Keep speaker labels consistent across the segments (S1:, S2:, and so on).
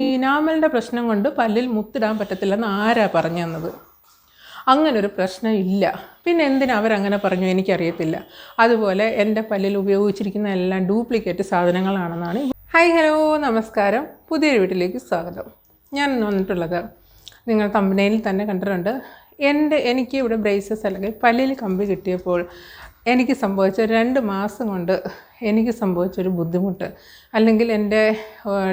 S1: ഇനാമലിന്റെ പ്രശ്നം കൊണ്ട് പല്ലിൽ മുത്തിടാൻ പറ്റത്തില്ലെന്ന് ആരാ പറഞ്ഞു തന്നത്? അങ്ങനൊരു പ്രശ്നം ഇല്ല. പിന്നെ എന്തിനാ അവരങ്ങനെ പറഞ്ഞു? എനിക്കറിയത്തില്ല. അതുപോലെ എന്റെ പല്ലിൽ ഉപയോഗിച്ചിരിക്കുന്ന എല്ലാം ഡ്യൂപ്ലിക്കേറ്റ് സാധനങ്ങളാണെന്നാണ് ഹായ് ഹലോ നമസ്കാരം. പുതിയൊരു വീട്ടിലേക്ക് സ്വാഗതം. ഞാൻ വന്നിട്ടുള്ളത് നിങ്ങൾ തമ്പനയിൽ തന്നെ കണ്ടിട്ടുണ്ട്. എന്റെ എനിക്ക് ഇവിടെ ബ്രേസസ് അല്ലെങ്കിൽ പല്ലിൽ കമ്പി കിട്ടിയപ്പോൾ എനിക്ക് സംഭവിച്ച രണ്ട് മാസം കൊണ്ട് എനിക്ക് സംഭവിച്ചൊരു ബുദ്ധിമുട്ട്. അല്ലെങ്കിൽ എന്റെ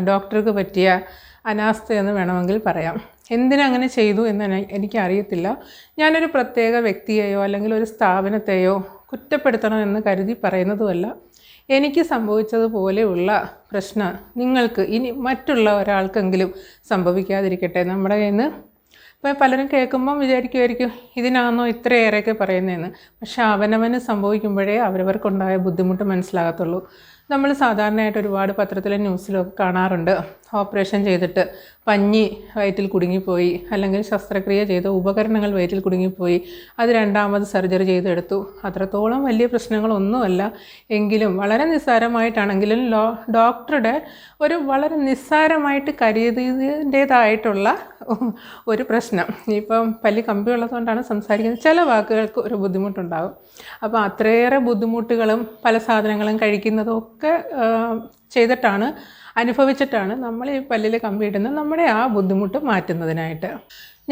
S1: ഡോക്ടർക്ക് പറ്റിയ അനാസ്ഥയെന്ന് വേണമെങ്കിൽ പറയാം. എന്തിനങ്ങനെ ചെയ്തു എന്ന് എനി- എനിക്കറിയത്തില്ല. ഞാനൊരു പ്രത്യേക വ്യക്തിയെയോ അല്ലെങ്കിൽ ഒരു സ്ഥാപനത്തെയോ കുറ്റപ്പെടുത്തണമെന്ന് കരുതി പറയുന്നതുമല്ല. എനിക്ക് സംഭവിച്ചതുപോലെയുള്ള പ്രശ്നം നിങ്ങൾക്ക് ഇനി മറ്റുള്ള ഒരാൾക്കെങ്കിലും സംഭവിക്കാതിരിക്കട്ടെ. നമ്മുടെ കയ്യിൽ നിന്ന് ഇപ്പോൾ പലരും കേൾക്കുമ്പം വിചാരിക്കുമായിരിക്കും ഇതിനാണോ ഇത്രയേറെയൊക്കെ പറയുന്നതെന്ന് പക്ഷേ അവനവന് സംഭവിക്കുമ്പോഴേ അവരവർക്കുണ്ടായ ബുദ്ധിമുട്ട് മനസ്സിലാകത്തുള്ളൂ. നമ്മൾ സാധാരണയായിട്ട് ഒരുപാട് പത്രത്തിലെ ന്യൂസിലൊക്കെ കാണാറുണ്ട്. ഓപ്പറേഷൻ ചെയ്തിട്ട് പഞ്ഞി വയറ്റിൽ കുടുങ്ങിപ്പോയി അല്ലെങ്കിൽ ശസ്ത്രക്രിയ ചെയ്ത ഉപകരണങ്ങൾ വയറ്റിൽ കുടുങ്ങിപ്പോയി അത് രണ്ടാമത് സർജറി ചെയ്തെടുത്തു. അത്രത്തോളം വലിയ പ്രശ്നങ്ങളൊന്നുമല്ല. എങ്കിലും വളരെ നിസ്സാരമായിട്ടാണെങ്കിലും ലോ ഡോക്ടറുടെ ഒരു വളരെ നിസ്സാരമായിട്ട് കരുതിയതിന്റേതായിട്ടുള്ള ഒരു പ്രശ്നം. ഇപ്പം പല്ലി കമ്പി ഉള്ളതുകൊണ്ടാണ് സംസാരിക്കുന്നത്. ചില വാക്കുകൾക്ക് ഒരു ബുദ്ധിമുട്ടുണ്ടാകും. അപ്പോൾ അത്രയേറെ ബുദ്ധിമുട്ടുകളും പല സാധനങ്ങളും കഴിക്കുന്നതും ഒക്കെ ചെയ്തിട്ടാണ് അനുഭവിച്ചിട്ടാണ് നമ്മൾ ഈ പല്ലിൽ കമ്പി ഇടുന്നത് നമ്മുടെ ആ ബുദ്ധിമുട്ട് മാറ്റുന്നതിനായിട്ട്.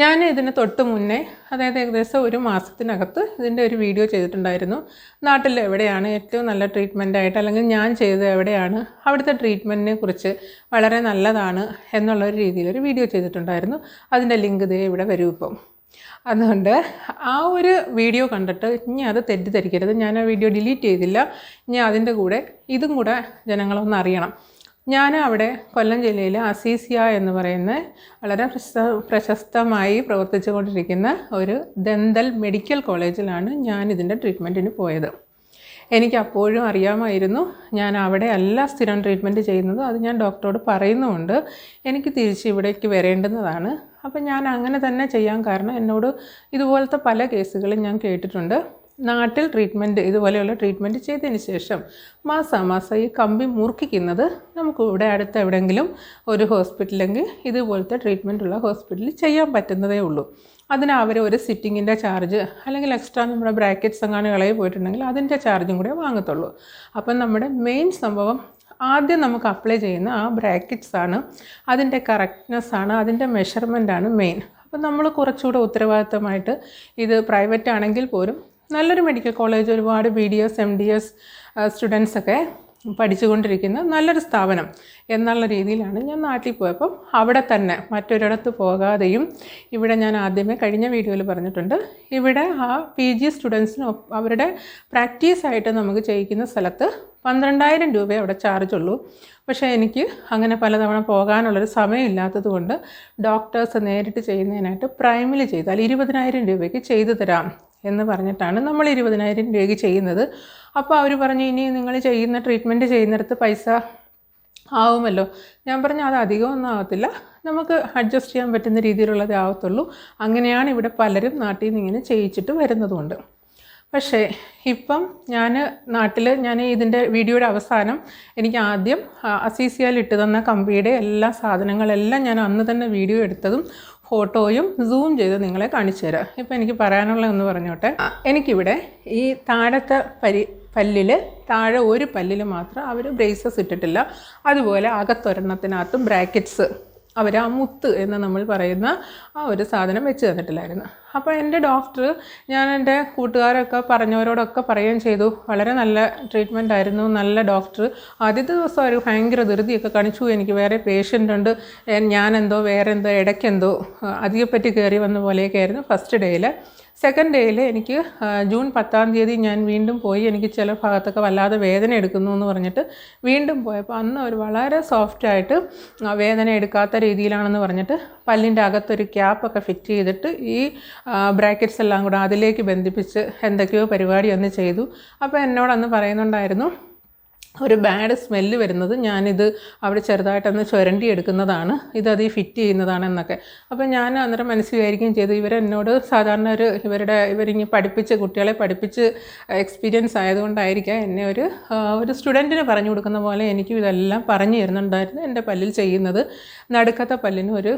S1: ഞാൻ ഇതിന് തൊട്ട് മുന്നേ അതായത് ഏകദേശം ഒരു മാസത്തിനകത്ത് ഇതിന്റെ ഒരു വീഡിയോ ചെയ്തിട്ടുണ്ടായിരുന്നു. നാട്ടിൽ എവിടെയാണ് ഏറ്റവും നല്ല ട്രീറ്റ്മെന്റ് ആയിട്ട് അല്ലെങ്കിൽ ഞാൻ ചെയ്തത് എവിടെയാണ് അവിടുത്തെ ട്രീറ്റ്മെന്റിനെ കുറിച്ച് വളരെ നല്ലതാണ് എന്നുള്ളൊരു രീതിയിൽ ഒരു വീഡിയോ ചെയ്തിട്ടുണ്ടായിരുന്നു. അതിന്റെ ലിങ്ക് ദേ ഇവിടെ വരും ഇപ്പം. അതുകൊണ്ട് ആ ഒരു വീഡിയോ കണ്ടിട്ട് ഇനി അത് തെറ്റിദ്ധരിക്കരുത്. ഞാൻ ആ വീഡിയോ ഡിലീറ്റ് ചെയ്തില്ല. ഇനി അതിന്റെ കൂടെ ഇതും കൂടെ ജനങ്ങളൊന്ന് അറിയണം. ഞാൻ അവിടെ കൊല്ലം ജില്ലയിൽ അസീസിയ എന്ന് പറയുന്ന വളരെ പ്രശസ്ത പ്രശസ്തമായി പ്രവർത്തിച്ചു കൊണ്ടിരിക്കുന്ന ഒരു ദന്തൽ മെഡിക്കൽ കോളേജിലാണ് ഞാൻ ഇതിന്റെ ട്രീറ്റ്മെന്റിന് പോയത്. എനിക്ക് അപ്പോഴും അറിയാമായിരുന്നു ഞാൻ അവിടെ അല്ല സ്ഥിരം ട്രീറ്റ്മെന്റ് ചെയ്യുന്നത്. അത് ഞാൻ ഡോക്ടറോട് പറയുന്നുമുണ്ട്. എനിക്ക് തിരിച്ച് ഇവിടേക്ക് വരേണ്ടുന്നതാണ്. അപ്പം ഞാൻ അങ്ങനെ തന്നെ ചെയ്യാൻ കാരണം എന്നോട് ഇതുപോലത്തെ പല കേസുകളും ഞാൻ കേട്ടിട്ടുണ്ട്. നാട്ടിൽ ട്രീറ്റ്മെന്റ് ഇതുപോലെയുള്ള ട്രീറ്റ്മെന്റ് ചെയ്തതിന് ശേഷം മാസാമാസം ഈ കമ്പി മുറുക്കിക്കുന്നത് നമുക്ക് ഇവിടെ അടുത്ത് എവിടെയെങ്കിലും ഒരു ഹോസ്പിറ്റലെങ്കിൽ ഇതുപോലത്തെ ട്രീറ്റ്മെന്റ് ഉള്ള ഹോസ്പിറ്റലിൽ ചെയ്യാൻ പറ്റുന്നതേ ഉള്ളൂ. അതിന് അവർ ഒരു സിറ്റിങ്ങിന്റെ ചാർജ് അല്ലെങ്കിൽ എക്സ്ട്രാ നമ്മുടെ ബ്രാക്കറ്റ്സ് എങ്ങാനും ഇളകി പോയിട്ടുണ്ടെങ്കിൽ അതിന്റെ ചാർജും കൂടെ വാങ്ങത്തുള്ളൂ. അപ്പം നമ്മുടെ മെയിൻ സംഭവം ആദ്യം നമുക്ക് അപ്ലൈ ചെയ്യുന്ന ആ ബ്രാക്കറ്റ്സ് ആണ്. അതിന്റെ കറക്റ്റ്നെസ് ആണ്. അതിന്റെ മെഷർമെന്റ് ആണ് മെയിൻ അപ്പം നമ്മൾ കുറച്ചുകൂടെ ഉത്തരവാദിത്തമായിട്ട് ഇത് പ്രൈവറ്റ് ആണെങ്കിൽ പോലും നല്ലൊരു മെഡിക്കൽ കോളേജ് ഒരുപാട് B D S M D S സ്റ്റുഡൻസൊക്കെ പഠിച്ചുകൊണ്ടിരിക്കുന്ന നല്ലൊരു സ്ഥാപനം എന്നുള്ള രീതിയിലാണ് ഞാൻ നാട്ടിൽ പോയപ്പം അവിടെ തന്നെ മറ്റൊരിടത്ത് പോകാതെയും ഇവിടെ ഞാൻ ആദ്യമേ കഴിഞ്ഞ വീഡിയോയിൽ പറഞ്ഞിട്ടുണ്ട്. ഇവിടെ ആ പി ജി സ്റ്റുഡൻസിന് അവരുടെ പ്രാക്ടീസായിട്ട് നമുക്ക് ചെയ്യിക്കുന്ന സ്ഥലത്ത് പന്ത്രണ്ടായിരം രൂപയെ അവിടെ ചാർജ് ഉള്ളൂ. പക്ഷേ എനിക്ക് അങ്ങനെ പലതവണ പോകാനുള്ളൊരു സമയമില്ലാത്തത് കൊണ്ട് ഡോക്ടേഴ്സ് നേരിട്ട് ചെയ്യുന്നതിനായിട്ട് പ്രൈമിൽ ചെയ്താൽ ഇരുപതിനായിരം രൂപയ്ക്ക് ചെയ്തു തരാം എന്ന് പറഞ്ഞിട്ടാണ് നമ്മൾ ഇരുപതിനായിരം രൂപയ്ക്ക് ചെയ്യുന്നത്. അപ്പോൾ അവർ പറഞ്ഞു ഇനി നിങ്ങൾ ചെയ്യുന്ന ട്രീറ്റ്മെന്റ് ചെയ്യുന്നിടത്ത് പൈസ ആവുമല്ലോ. ഞാൻ പറഞ്ഞു അത് അധികമൊന്നും ആവത്തില്ല. നമുക്ക് അഡ്ജസ്റ്റ് ചെയ്യാൻ പറ്റുന്ന രീതിയിലുള്ളതേ ആവത്തുള്ളൂ. അങ്ങനെയാണ് ഇവിടെ പലരും നാട്ടിൽ നിന്ന് ഇങ്ങനെ ചെയ്യിച്ചിട്ട് വരുന്നതുകൊണ്ട്. പക്ഷേ ഇപ്പം ഞാൻ നാട്ടിൽ ഞാൻ ഇതിന്റെ വീഡിയോയുടെ അവസാനം എനിക്ക് ആദ്യം അസീസിയയിൽ ഇട്ട് തന്ന കമ്പിയുടെ എല്ലാ സാധനങ്ങളെല്ലാം ഞാൻ അന്ന് തന്നെ വീഡിയോ എടുത്തതും ഫോട്ടോയും സൂം ചെയ്ത് നിങ്ങളെ കാണിച്ചു തരാം. ഇപ്പം എനിക്ക് പറയാനുള്ള ഒന്ന് പറഞ്ഞോട്ടെ. എനിക്കിവിടെ ഈ താഴത്തെ പരി പല്ലിൽ താഴെ ഒരു പല്ലിൽ മാത്രം അവർ ബ്രേസസ് ഇട്ടിട്ടില്ല. അതുപോലെ അകത്തൊരെണ്ണത്തിനകത്തും ബ്രാക്കറ്റ്സ് അവർ ആ മുത്ത് എന്ന് നമ്മൾ പറയുന്ന ആ ഒരു സാധനം വെച്ച് തന്നിട്ടില്ലായിരുന്നു. അപ്പോൾ എന്റെ ഡോക്ടർ ഞാൻ എന്റെ കൂട്ടുകാരൊക്കെ പറഞ്ഞവരോടൊക്കെ പറയുകയും ചെയ്തു. വളരെ നല്ല ട്രീറ്റ്മെന്റ് ആയിരുന്നു. നല്ല ഡോക്ടർ ആദ്യത്തെ ദിവസം അവർ ഭയങ്കര ധൃതിയൊക്കെ കാണിച്ചു. എനിക്ക് വേറെ പേഷ്യന്റ് ഉണ്ട്. ഞാനെന്തോ വേറെ എന്തോ ഇടയ്ക്കെന്തോ അധികപ്പറ്റി കയറി വന്ന പോലെയൊക്കെ ആയിരുന്നു ഫസ്റ്റ് ഡേയിൽ സെക്കൻഡ് ഡേയിൽ എനിക്ക് ജൂൺ പത്താം തീയതി ഞാൻ വീണ്ടും പോയി. എനിക്ക് ചില ഭാഗത്തൊക്കെ വല്ലാതെ വേദന എടുക്കുന്നു എന്ന് പറഞ്ഞിട്ട് വീണ്ടും പോയപ്പോൾ അന്ന് അവർ വളരെ സോഫ്റ്റായിട്ട് വേദന എടുക്കാത്ത രീതിയിലാണെന്ന് പറഞ്ഞിട്ട് പല്ലിന്റെ അകത്തൊരു ക്യാപ്പൊക്കെ ഫിറ്റ് ചെയ്തിട്ട് ഈ ബ്രാക്കറ്റ്സ് എല്ലാം കൂടെ അതിലേക്ക് ബന്ധിപ്പിച്ച് എന്തൊക്കെയോ പരിപാടി ഒന്ന് ചെയ്തു. അപ്പോൾ എന്നോടന്ന് പറയുന്നുണ്ടായിരുന്നു ഒരു ബാഡ് സ്മെല്ല് വരുന്നത് ഞാനിത് അവിടെ ചെറുതായിട്ടൊന്ന് ചുരണ്ടി എടുക്കുന്നതാണ് ഇതത് ഫിറ്റ് ചെയ്യുന്നതാണ് എന്നൊക്കെ അപ്പോൾ ഞാൻ അന്നേരം മനസ്സിലായിരിക്കും ചെയ്തു ഇവരെന്നോട് സാധാരണ ഒരു ഇവരുടെ ഇവരിങ്ങനെ പഠിപ്പിച്ച് കുട്ടികളെ പഠിപ്പിച്ച് എക്സ്പീരിയൻസ് ആയതുകൊണ്ടായിരിക്കാം എന്നെ ഒരു ഒരു സ്റ്റുഡന്റിന് പറഞ്ഞു കൊടുക്കുന്ന പോലെ എനിക്കും ഇതെല്ലാം പറഞ്ഞു തരുന്നുണ്ടായിരുന്നു. എന്റെ പല്ലിൽ ചെയ്യുന്നത് നടുക്കത്തെ പല്ലിന് ഒരു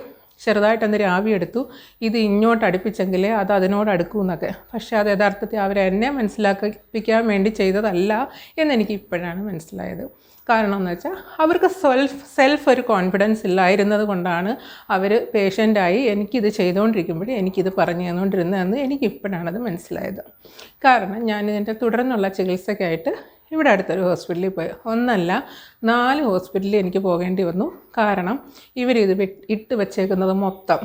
S1: ചെറുതായിട്ട് രാവിയെടുത്തു. ഇത് ഇങ്ങോട്ട് അടുപ്പിച്ചെങ്കിലേ അത് അതിനോട് അടുക്കൂ എന്നൊക്കെ. പക്ഷേ അത് യഥാർത്ഥത്തിൽ അവരെന്നെ മനസ്സിലാക്കിപ്പിക്കാൻ വേണ്ടി ചെയ്തതല്ല എന്നെനിക്ക് ഇപ്പോഴാണ് മനസ്സിലായത്. കാരണം എന്ന് വെച്ചാൽ അവർക്ക് സെൽഫ് സെൽഫ് ഒരു കോൺഫിഡൻസ് ഇല്ലായിരുന്നത് കൊണ്ടാണ് അവർ പേഷ്യന്റായി എനിക്കിത് ചെയ്തുകൊണ്ടിരിക്കുമ്പോഴേ എനിക്കിത് പറഞ്ഞു തന്നുകൊണ്ടിരുന്നതെന്ന് എനിക്കിപ്പോഴാണത് മനസ്സിലായത്. കാരണം ഞാൻ ഇതിന്റെ തുടർന്നുള്ള ചികിത്സയ്ക്കായിട്ട് ഇവിടെ അടുത്തൊരു ഹോസ്പിറ്റലിൽ പോയി. ഒന്നല്ല നാല് ഹോസ്പിറ്റലിൽ എനിക്ക് പോകേണ്ടി വന്നു. കാരണം ഇവരിത് ഇട്ട് വെച്ചേക്കുന്നത് മൊത്തം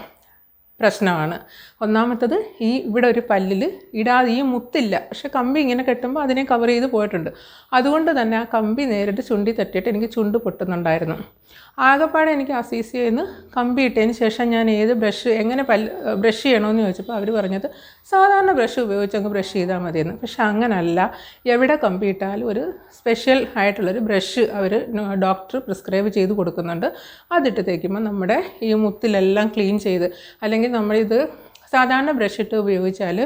S1: പ്രശ്നമാണ്. ഒന്നാമത്തത് ഈ ഇവിടെ ഒരു പല്ലിൽ ഇടാതെ ഈ മുത്തില്ല. പക്ഷെ കമ്പി ഇങ്ങനെ കെട്ടുമ്പോൾ അതിനെ കവർ ചെയ്ത് പോയിട്ടുണ്ട്. അതുകൊണ്ട് തന്നെ ആ കമ്പി നേരിട്ട് ചുണ്ടി തട്ടിയിട്ട് എനിക്ക് ചുണ്ട് പൊട്ടുന്നുണ്ടായിരുന്നു. ആകെപ്പാടെ എനിക്ക് ആ സി നിന്ന് കമ്പി ഇട്ടതിന് ശേഷം ഞാൻ ഏത് ബ്രഷ് എങ്ങനെ പല്ല് ബ്രഷ് ചെയ്യണമെന്ന് ചോദിച്ചപ്പോൾ അവർ പറഞ്ഞത് സാധാരണ ബ്രഷ് ഉപയോഗിച്ചങ്ങ് ബ്രഷ് ചെയ്താൽ മതിയെന്ന്. പക്ഷെ അങ്ങനല്ല. എവിടെ കമ്പി ഇട്ടാലും ഒരു സ്പെഷ്യൽ ആയിട്ടുള്ളൊരു ബ്രഷ് അവർ ഡോക്ടർ പ്രിസ്ക്രൈബ് ചെയ്ത് കൊടുക്കുന്നുണ്ട്. അതിട്ട് തേക്കുമ്പോൾ നമ്മുടെ ഈ മുത്തിലെല്ലാം ക്ലീൻ ചെയ്ത് അല്ലെങ്കിൽ നമ്മളിത് സാധാരണ ബ്രഷ് ഇട്ട് ഉപയോഗിച്ചാൽ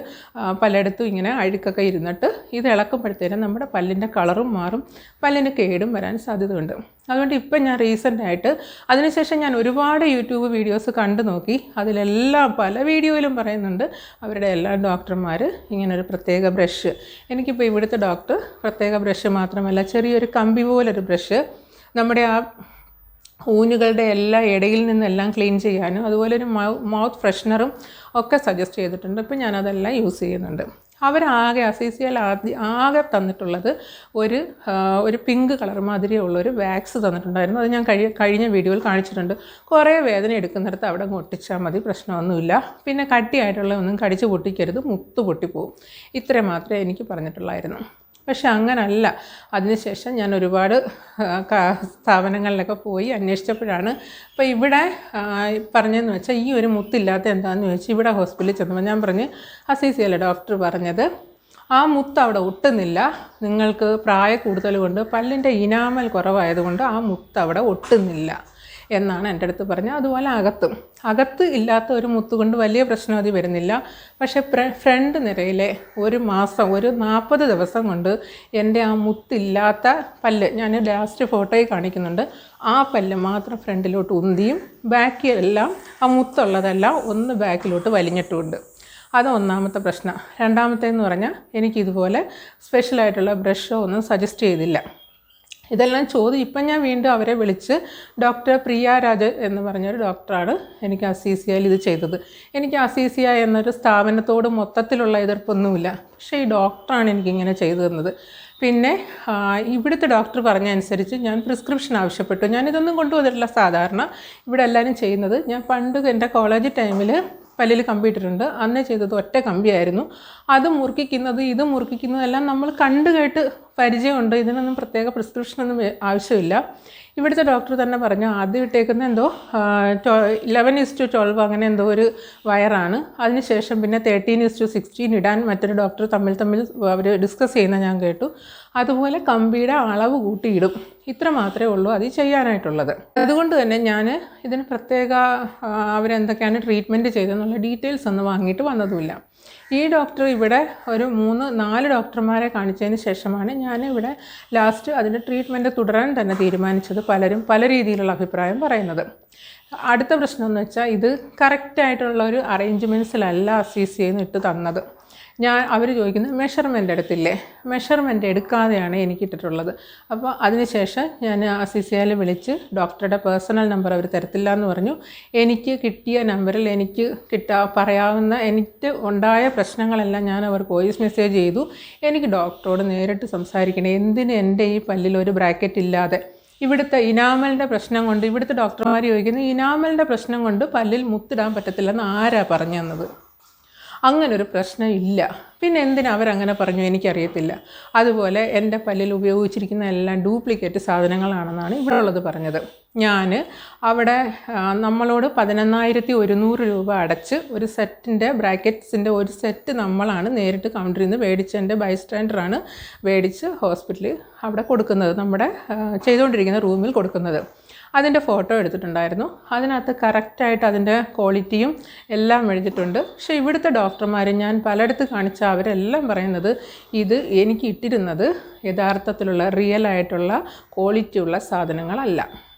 S1: പലയിടത്തും ഇങ്ങനെ അഴുക്കൊക്കെ ഇരുന്നിട്ട് ഇത് ഇളക്കുമ്പോഴത്തേനും നമ്മുടെ പല്ലിന്റെ കളറും മാറും പല്ലിന് കേടും വരാൻ സാധ്യതയുണ്ട്. അതുകൊണ്ട് ഇപ്പം ഞാൻ റീസെന്റായിട്ട് അതിനുശേഷം ഞാൻ ഒരുപാട് യൂട്യൂബ് വീഡിയോസ് കണ്ടു നോക്കി. അതിലെല്ലാം പല വീഡിയോയിലും പറയുന്നുണ്ട്. അവരുടെ എല്ലാ ഡോക്ടർമാർ ഇങ്ങനൊരു പ്രത്യേക ബ്രഷ് എനിക്കിപ്പോൾ ഇവിടുത്തെ ഡോക്ടർ പ്രത്യേക ബ്രഷ് മാത്രമല്ല ചെറിയൊരു കമ്പി പോലൊരു ബ്രഷ് നമ്മുടെ ആ ഊനുകളുടെ എല്ലാ ഇടയിൽ നിന്നെല്ലാം ക്ലീൻ ചെയ്യാനും അതുപോലെ ഒരു മൗത്ത് ഫ്രഷ്നറും ഒക്കെ സജസ്റ്റ് ചെയ്തിട്ടുണ്ട്. ഇപ്പം ഞാനതെല്ലാം യൂസ് ചെയ്യുന്നുണ്ട്. അവരാകെ അസീസിയൽ ആദ്യം ആകെ തന്നിട്ടുള്ളത് ഒരു ഒരു പിങ്ക് കളർ മാതിരിയുള്ള ഒരു വാക്സ് തന്നിട്ടുണ്ടായിരുന്നു. അത് ഞാൻ കഴി കഴിഞ്ഞ വീഡിയോയിൽ കാണിച്ചിട്ടുണ്ട്. കുറേ വേദന എടുക്കുന്നിടത്ത് അവിടെ ഒട്ടിച്ചാൽ മതി പ്രശ്നമൊന്നുമില്ല. പിന്നെ കട്ടിയായിട്ടുള്ള ഒന്നും കടിച്ച് പൊട്ടിക്കരുത് മുത്ത് പൊട്ടിപ്പോവും. ഇത്രയും മാത്രമേ എനിക്ക് പറഞ്ഞിട്ടുള്ളായിരുന്നു. പക്ഷെ അങ്ങനല്ല. അതിനുശേഷം ഞാൻ ഒരുപാട് സ്ഥാപനങ്ങളിലൊക്കെ പോയി അന്വേഷിച്ചപ്പോഴാണ് അപ്പോൾ ഇവിടെ പറഞ്ഞതെന്ന് വെച്ചാൽ ഈ ഒരു മുത്തില്ലാത്ത എന്താണെന്ന് വെച്ചാൽ ഇവിടെ ഹോസ്പിറ്റലിൽ ചെന്നപ്പോൾ ഞാൻ പറഞ്ഞ് അസീസിയല്ല ഡോക്ടർ പറഞ്ഞത്? ആ മുത്ത് അവിടെ ഒട്ടുന്നില്ല. നിങ്ങൾക്ക് പ്രായ കൂടുതൽ കൊണ്ട് പല്ലിന്റെ ഇനാമൽ കുറവായതുകൊണ്ട് ആ മുത്ത് അവിടെ ഒട്ടുന്നില്ല. എന്നാണ് എന്റെ അടുത്ത് പറഞ്ഞത്. അതുപോലെ അകത്തും. അകത്ത് ഇല്ലാത്ത ഒരു മുത്ത് കൊണ്ട് വലിയ പ്രശ്നം അത് വരുന്നില്ല. പക്ഷേ ഫ്രണ്ട് നിരയിലെ ഒരു മാസം ഒരു നാൽപ്പത് ദിവസം കൊണ്ട് എന്റെ ആ മുത്തില്ലാത്ത പല്ല് ഞാൻ ലാസ്റ്റ് ഫോട്ടോയിൽ കാണിക്കുന്നുണ്ട്. ആ പല്ല് മാത്രം ഫ്രണ്ടിലോട്ട് ഉന്തിയും ബാക്കിയെല്ലാം ആ മുത്തുള്ളതെല്ലാം ഒന്ന് ബാക്കിലോട്ട് വലിഞ്ഞിട്ടുമുണ്ട് അത് ഒന്നാമത്തെ പ്രശ്നം. രണ്ടാമത്തേന്ന് പറഞ്ഞാൽ എനിക്കിതുപോലെ സ്പെഷ്യലായിട്ടുള്ള ബ്രഷോ ഒന്നും സജസ്റ്റ് ചെയ്തില്ല. ഇതെല്ലാം ചോദ്യം. ഇപ്പം ഞാൻ വീണ്ടും അവരെ വിളിച്ച് ഡോക്ടർ പ്രിയ രാജ എന്ന് പറഞ്ഞൊരു ഡോക്ടറാണ് എനിക്ക് ആ സി സി ഐയിൽ ഇത് ചെയ്തത്. എനിക്ക് ആ സി സി ഐ എന്നൊരു സ്ഥാപനത്തോട് മൊത്തത്തിലുള്ള എതിർപ്പൊന്നുമില്ല. പക്ഷേ ഈ ഡോക്ടറാണ് എനിക്കിങ്ങനെ ചെയ്തു തന്നത്. പിന്നെ ഇവിടുത്തെ ഡോക്ടർ പറഞ്ഞ അനുസരിച്ച് ഞാൻ പ്രിസ്ക്രിപ്ഷൻ ആവശ്യപ്പെട്ടു. ഞാനിതൊന്നും കൊണ്ടുവന്നിട്ടില്ല സാധാരണ. ഇവിടെ എല്ലാവരും ചെയ്യുന്നത് ഞാൻ പണ്ട് എന്റെ കോളേജ് ടൈമിൽ പല്ലിൽ കമ്പി ഇട്ടിട്ടുണ്ട് അന്ന് ചെയ്തത് ഒറ്റ കമ്പിയായിരുന്നു. അത് മുറുക്കിക്കുന്നത് ഇത് മുറുക്കിക്കുന്നതെല്ലാം നമ്മൾ കണ്ടു കേട്ട് പരിചയമുണ്ട്. ഇതിനൊന്നും പ്രത്യേക പ്രിസ്ക്രിപ്ഷനൊന്നും ആവശ്യമില്ല. ഇവിടുത്തെ ഡോക്ടർ തന്നെ പറഞ്ഞു ആദ്യം ഇട്ടേക്കുന്ന എന്തോ ഇലവൻ ഇസ് ടു ട്വൽവ് അങ്ങനെ എന്തോ ഒരു വയറാണ്. അതിനുശേഷം പിന്നെ തേർട്ടീൻ ഇസ് ടു സിക്സ്റ്റീൻ ഇടാൻ മറ്റൊരു ഡോക്ടർ തമ്മിൽ തമ്മിൽ അവർ ഡിസ്കസ് ചെയ്യുന്ന ഞാൻ കേട്ടു. അതുപോലെ കമ്പിയുടെ അളവ് കൂട്ടിയിടും. ഇത്ര മാത്രമേ ഉള്ളൂ അത് ചെയ്യാനായിട്ടുള്ളത്. അതുകൊണ്ട് തന്നെ ഞാൻ ഇതിന് പ്രത്യേക അവരെന്തൊക്കെയാണ് ട്രീറ്റ്മെന്റ് ചെയ്തതെന്നുള്ള ഡീറ്റെയിൽസ് ഒന്നും വാങ്ങിയിട്ട് വന്നതുമില്ല. ഈ ഡോക്ടർ ഇവിടെ ഒരു മൂന്ന് നാല് ഡോക്ടർമാരെ കാണിച്ചതിന് ശേഷമാണ് ഞാൻ ഇവിടെ ലാസ്റ്റ് അതിന്റെ ട്രീറ്റ്മെന്റ് തുടരാൻ തന്നെ തീരുമാനിച്ചത് പലരും പല രീതിയിലുള്ള അഭിപ്രായം പറയുന്നത്. അടുത്ത പ്രശ്നം എന്ന് വെച്ചാൽ ഇത് കറക്റ്റായിട്ടുള്ള ഒരു അറേഞ്ച്മെന്റ്സിലല്ല സി സി എന്ന് ഇട്ട് തന്നത്. ഞാൻ അവർ ചോദിക്കുന്നത് മെഷർമെന്റ് എടുത്തില്ലേ? മെഷർമെന്റ് എടുക്കാതെയാണ് എനിക്ക് ഇട്ടിട്ടുള്ളത് അപ്പോൾ അതിനുശേഷം ഞാൻ ആ അസിസിയാൽ വിളിച്ച് ഡോക്ടറുടെ പേഴ്സണൽ നമ്പർ അവർ തരത്തില്ല എന്ന് പറഞ്ഞു. എനിക്ക് കിട്ടിയ നമ്പറിൽ എനിക്ക് കിട്ടാ പറയാവുന്ന എനിക്ക് ഉണ്ടായ പ്രശ്നങ്ങളെല്ലാം ഞാൻ അവർക്ക് വോയിസ് മെസ്സേജ് ചെയ്തു. എനിക്ക് ഡോക്ടറോട് നേരിട്ട് സംസാരിക്കണം. എന്തിന് എന്റെ ഈ പല്ലിൽ ഒരു ബ്രാക്കറ്റ് ഇല്ലാതെ? ഇവിടുത്തെ ഇനാമലിന്റെ പ്രശ്നം കൊണ്ട് ഇവിടുത്തെ ഡോക്ടർമാർ ചോദിക്കുന്നത് ഇനാമലിന്റെ പ്രശ്നം കൊണ്ട് പല്ലിൽ മുത്തിടാൻ പറ്റത്തില്ലെന്ന് ആരാ പറഞ്ഞു തന്നത്? അങ്ങനെ ഒരു പ്രശ്നം ഇല്ല പിന്നെ എന്തിനാ അവരങ്ങനെ പറഞ്ഞു എനിക്കറിയത്തില്ല. അതുപോലെ എന്റെ പല്ലിൽ ഉപയോഗിച്ചിരിക്കുന്ന എല്ലാം ഡ്യൂപ്ലിക്കേറ്റ് സാധനങ്ങളാണെന്നാണ് ഇവിടെ ഉള്ളത് പറഞ്ഞത്. ഞാൻ അവിടെ നമ്മളോട് പതിനൊന്നായിരത്തി ഒരുന്നൂറ് രൂപ അടച്ച് ഒരു സെറ്റിന്റെ ബ്രാക്കറ്റ്സിന്റെ ഒരു സെറ്റ് നമ്മളാണ് നേരിട്ട് കൗണ്ടറിൽ നിന്ന് മേടിച്ച് എന്റെ ബൈസ്റ്റാൻഡറാണ് മേടിച്ച് ഹോസ്പിറ്റലിൽ അവിടെ കൊടുക്കുന്നത് നമ്മുടെ ചെയ്തുകൊണ്ടിരിക്കുന്ന റൂമിൽ കൊടുക്കുന്നത്. അതിന്റെ ഫോട്ടോ എടുത്തിട്ടുണ്ടായിരുന്നു. അതിനകത്ത് കറക്റ്റായിട്ട് അതിന്റെ ക്വാളിറ്റിയും എല്ലാം എഴുതിയിട്ടുണ്ട്. പക്ഷേ ഇവിടുത്തെ ഡോക്ടർമാർ ഞാൻ പലയിടത്ത് കാണിച്ച അവരെല്ലാം പറയുന്നത് ഇത് എനിക്ക് ഇട്ടിരുന്നത് യഥാർത്ഥത്തിലുള്ള റിയൽ ആയിട്ടുള്ള ക്വാളിറ്റിയുള്ള സാധനങ്ങളല്ല.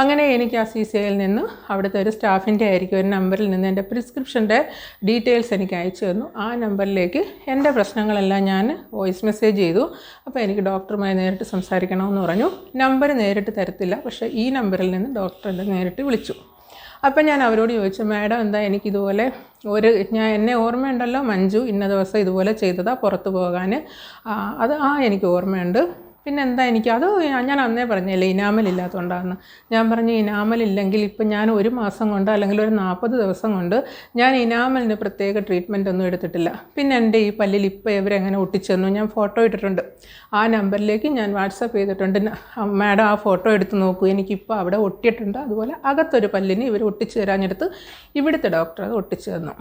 S1: അങ്ങനെ എനിക്ക് ആ സി സി ഐയിൽ നിന്ന് അവിടുത്തെ ഒരു സ്റ്റാഫിന്റെ ആയിരിക്കും ഒരു നമ്പറിൽ നിന്ന് എന്റെ പ്രിസ്ക്രിപ്ഷന്റെ ഡീറ്റെയിൽസ് എനിക്ക് അയച്ചു തന്നു. ആ നമ്പറിലേക്ക് എന്റെ പ്രശ്നങ്ങളെല്ലാം ഞാൻ വോയിസ് മെസ്സേജ് ചെയ്തു. അപ്പോൾ എനിക്ക് ഡോക്ടറുമായി നേരിട്ട് സംസാരിക്കണമെന്ന് പറഞ്ഞു. നമ്പർ നേരിട്ട് തരത്തില്ല പക്ഷേ ഈ നമ്പറിൽ നിന്ന് ഡോക്ടറെ നേരിട്ട് വിളിച്ചു. അപ്പം ഞാൻ അവരോട് ചോദിച്ചു മാഡം എന്താ എനിക്കിതുപോലെ ഒരു ഞാൻ എന്നെ ഓർമ്മയുണ്ടല്ലോ മഞ്ജു ഇന്ന ദിവസം ഇതുപോലെ ചെയ്തതാണ് പുറത്ത് പോകാൻ. അത് ആ എനിക്ക് ഓർമ്മയുണ്ട്. പിന്നെ എന്താ എനിക്ക്? അത് ഞാൻ അന്നേ പറഞ്ഞല്ലേ ഇനാമൽ ഇല്ലാത്തതുകൊണ്ടാണ് ഞാൻ പറഞ്ഞു ഇനാമൽ ഇല്ലെങ്കിൽ ഇപ്പം ഞാൻ ഒരു മാസം കൊണ്ട് അല്ലെങ്കിൽ ഒരു നാൽപ്പത് ദിവസം കൊണ്ട് ഞാൻ ഇനാമലിന് പ്രത്യേക ട്രീറ്റ്മെന്റ് ഒന്നും എടുത്തിട്ടില്ല. പിന്നെ എന്റെ ഈ പല്ലിൽ ഇപ്പോൾ ഇവരെങ്ങനെ ഒട്ടിച്ചെന്നു ഞാൻ ഫോട്ടോ ഇട്ടിട്ടുണ്ട്. ആ നമ്പറിലേക്ക് ഞാൻ വാട്സപ്പ് ചെയ്തിട്ടുണ്ട്. മാഡം ആ ഫോട്ടോ എടുത്ത് നോക്കൂ. എനിക്കിപ്പോൾ അവിടെ ഒട്ടിയിട്ടുണ്ട്. അതുപോലെ അകത്തൊരു പല്ലിന് ഇവർ ഒട്ടിച്ചു തരാഞ്ഞെടുത്ത് ഇവിടുത്തെ ഡോക്ടർ അത് ഒട്ടിച്ചു തന്നു.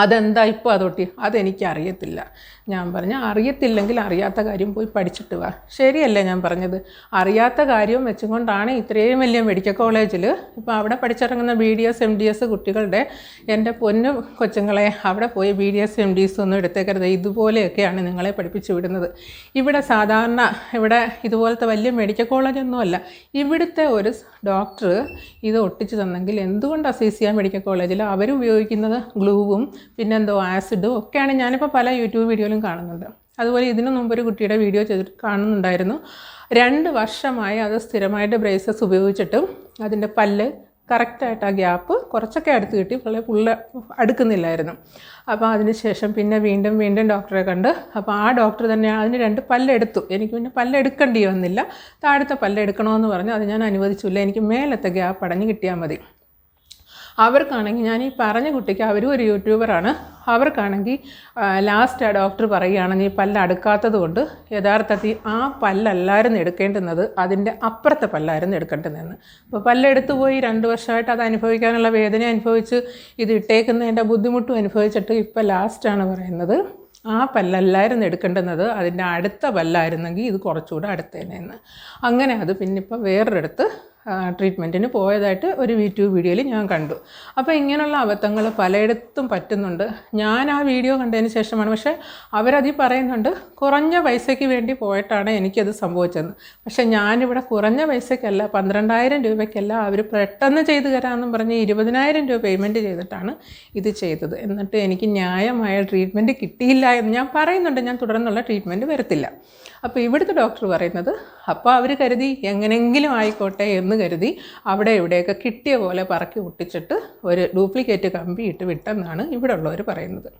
S1: അതെന്താ ഇപ്പോൾ അതൊട്ടി? അതെനിക്ക് അറിയത്തില്ല ഞാൻ പറഞ്ഞു അറിയത്തില്ലെങ്കിൽ അറിയാത്ത കാര്യം പോയി പഠിച്ചിട്ട് വാ. ശരിയല്ലേ ഞാൻ പറഞ്ഞത്. അറിയാത്ത കാര്യവും വെച്ചുകൊണ്ടാണ് ഇത്രയും വലിയ മെഡിക്കൽ കോളേജിൽ ഇപ്പോൾ അവിടെ പഠിച്ചിറങ്ങുന്ന B D S M D S കുട്ടികളുടെ എന്റെ പൊന്നു കൊച്ചുങ്ങളെ അവിടെ പോയി B D S M D S ഒന്നും എടുത്തേക്കരുത്. ഇതുപോലെയൊക്കെയാണ് നിങ്ങളെ പഠിപ്പിച്ചു വിടുന്നത്. ഇവിടെ സാധാരണ ഇവിടെ ഇതുപോലത്തെ വലിയ മെഡിക്കൽ കോളേജൊന്നുമല്ല. ഇവിടുത്തെ ഒരു ഡോക്ടർ ഇത് ഒട്ടിച്ചു തന്നെങ്കിൽ എന്തുകൊണ്ട് ആ മെഡിക്കൽ കോളേജിൽ അവർ ഉപയോഗിക്കുന്നത് ഗ്ലൂവും പിന്നെന്തോ ആസിഡും ഒക്കെയാണ്. ഞാനിപ്പോൾ പല യൂട്യൂബ് വീഡിയോയിലും കാണുന്നുണ്ട് അതുപോലെ ഇതിനു മുമ്പ് ഒരു കുട്ടിയുടെ വീഡിയോ ചെയ്തിട്ട് കാണുന്നുണ്ടായിരുന്നു. രണ്ട് വർഷമായി അത് സ്ഥിരമായിട്ട് ബ്രേസസ് ഉപയോഗിച്ചിട്ടും അതിന്റെ പല്ല് കറക്റ്റായിട്ട് ആ ഗ്യാപ്പ് കുറച്ചൊക്കെ അടുത്ത് കിട്ടി വളരെ ഫുള്ള് അടുക്കുന്നില്ലായിരുന്നു. അപ്പോൾ അതിന് ശേഷം പിന്നെ വീണ്ടും വീണ്ടും ഡോക്ടറെ കണ്ട് അപ്പോൾ ആ ഡോക്ടർ തന്നെ അതിന് രണ്ട് പല്ലെടുത്തു. എനിക്ക് പിന്നെ പല്ലെടുക്കേണ്ടി വന്നില്ല. താഴത്തെ പല്ലെടുക്കണമെന്ന് പറഞ്ഞു. അത് ഞാൻ അനുവദിച്ചില്ല. എനിക്ക് മേലത്തെ ഗ്യാപ്പ് അടഞ്ഞ് കിട്ടിയാൽ മതി. അവർക്കാണെങ്കിൽ ഞാൻ ഈ പറഞ്ഞ കുട്ടിക്ക് അവരും ഒരു യൂട്യൂബറാണ്. അവർക്കാണെങ്കിൽ ലാസ്റ്റ് ആ ഡോക്ടർ പറയുകയാണ് നീ പല്ല് അടുക്കാത്തത് കൊണ്ട് യഥാർത്ഥത്തിൽ ആ പല്ലല്ലായിരുന്നു എടുക്കേണ്ടുന്നത് അതിന്റെ അപ്പുറത്തെ പല്ലായിരുന്നു എടുക്കേണ്ടതെന്ന് അപ്പോൾ പല്ലെടുത്തു പോയി രണ്ട് വർഷമായിട്ട് അത് അനുഭവിക്കാനുള്ള വേദന അനുഭവിച്ച് ഇത് ഇട്ടേക്കുന്നതിന്റെ ബുദ്ധിമുട്ടും അനുഭവിച്ചിട്ട് ഇപ്പോൾ ലാസ്റ്റാണ് പറയുന്നത്. ആ പല്ലല്ലായിരുന്നു എടുക്കേണ്ടുന്നത് അതിന്റെ അടുത്ത പല്ലായിരുന്നെങ്കിൽ ഇത് കുറച്ചുകൂടെ അടുത്തേനെന്ന് അങ്ങനെ അത് പിന്നെ ഇപ്പോൾ വേറൊരിടത്ത് ട്രീറ്റ്മെന്റിന് പോയതായിട്ട് ഒരു യൂട്യൂബ് വീഡിയോയിൽ ഞാൻ കണ്ടു. അപ്പോൾ ഇങ്ങനെയുള്ള അബദ്ധങ്ങൾ പലയിടത്തും പറ്റുന്നുണ്ട്. ഞാൻ ആ വീഡിയോ കണ്ടതിന് ശേഷമാണ്. പക്ഷേ അവരതിൽ പറയുന്നുണ്ട് കുറഞ്ഞ പൈസയ്ക്ക് വേണ്ടി പോയിട്ടാണ് എനിക്കത് സംഭവിച്ചത്. പക്ഷേ ഞാനിവിടെ കുറഞ്ഞ പൈസയ്ക്കല്ല പന്ത്രണ്ടായിരം രൂപയ്ക്കല്ല അവർ പെട്ടെന്ന് ചെയ്തു തരാമെന്നും പറഞ്ഞ് ഇരുപതിനായിരം രൂപ പേയ്മെന്റ് ചെയ്തിട്ടാണ് ഇത് ചെയ്തത്. എന്നിട്ട് എനിക്ക് ന്യായമായ ട്രീറ്റ്മെന്റ് കിട്ടിയില്ല എന്ന് ഞാൻ പറയുന്നുണ്ട്. ഞാൻ തുടർന്നുള്ള ട്രീറ്റ്മെന്റ് വരത്തില്ല. അപ്പോൾ ഇവിടുത്തെ ഡോക്ടർ പറയുന്നത് അപ്പോൾ അവർ കരുതി എങ്ങനെങ്കിലും ആയിക്കോട്ടെ എന്ന് കരുതി അവിടെ ഇവിടെയൊക്കെ കിട്ടിയ പോലെ പറക്കി ഒട്ടിച്ചിട്ട് ഒരു ഡ്യൂപ്ലിക്കേറ്റ് കമ്പി ഇട്ട് വിട്ടെന്നാണ് ഇവിടെ ഉള്ളവർ പറയുന്നത്.